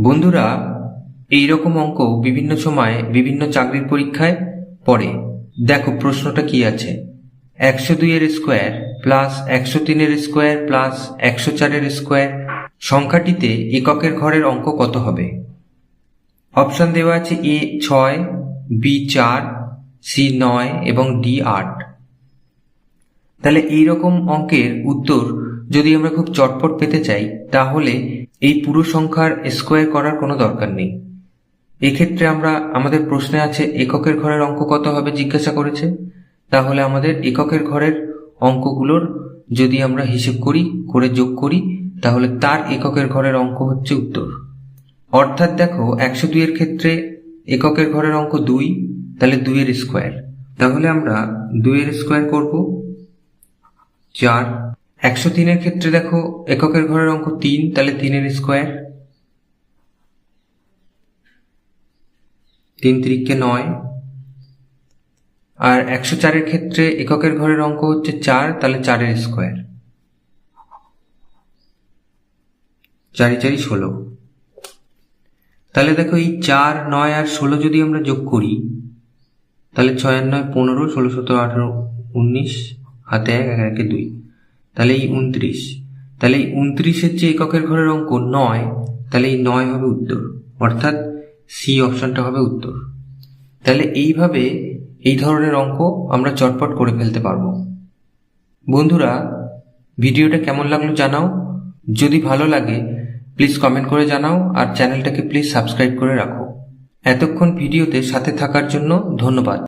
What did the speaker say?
বন্ধুরা এই রকম অঙ্ক বিভিন্ন সময়ে বিভিন্ন চাকরির পরীক্ষায় পড়ে। দেখো প্রশ্নটা কি আছে? একশো দুইয়ের স্কোয়ার প্লাস একশো তিনের স্কোয়ার প্লাস একশো চারের স্কোয়ার। সংখ্যাটিতে এককের ঘরের অঙ্ক কত হবে? অপশন দেওয়া আছে এ ছয়, বি চার, সি নয় এবং ডি আট। তাহলে এই রকম অঙ্কের উত্তর যদি আমরা খুব চটপট পেতে চাই, তাহলে এই পুরো সংখ্যার স্কোয়ার করার কোনো দরকার নেই। এক্ষেত্রে আমরা, আমাদের প্রশ্নে আছে, এককের ঘরের অঙ্ক কত হবে জিজ্ঞাসা করেছে? তাহলে আমাদের এককের ঘরের অঙ্কগুলোর যদি আমরা হিসেব করি, করে যোগ করি, তাহলে তার এককের ঘরের অঙ্ক হচ্ছে উত্তর। অর্থাৎ দেখো, একশো দুইয়ের ক্ষেত্রে এককের ঘরের অঙ্ক দুই, তাহলে দুইয়ের স্কোয়ার তাহলে আমরা দুইয়ের স্কোয়ার করব, চার একশো তিনের ক্ষেত্রে দেখো, এককের ঘরের অঙ্ক তিন, তাহলে তিনের স্কোয়ার। তিন তিরিককে নয়। আর একশো চারের ক্ষেত্রে এককের ঘরের অঙ্ক হচ্ছে চার, তাহলে চারের স্কোয়ার। চারি চারি, ষোলো। তাহলে দেখো, এই চার, নয় আর ষোলো যদি আমরা যোগ করি, তাহলে ছয় আর নয় পনেরো, ষোলো, সতেরো, আঠারো, উনিশ, হাতে এক এক, একে দুই। তাহলে এই উনত্রিশ তাহলে এই উনত্রিশের যে এককের ঘরের অঙ্ক নয় তাহলে এই নয় হবে উত্তর। অর্থাৎ সি অপশনটা হবে উত্তর। তাহলে এইভাবে এই ধরনের অঙ্ক আমরা চটপট করে ফেলতে পারব। বন্ধুরা, ভিডিওটা কেমন লাগল জানাও। যদি ভালো লাগে প্লিজ কমেন্ট করে জানাও আর চ্যানেলটাকে প্লিজ সাবস্ক্রাইব করে রাখো। এতক্ষণ ভিডিওতে সাথে থাকার জন্য ধন্যবাদ।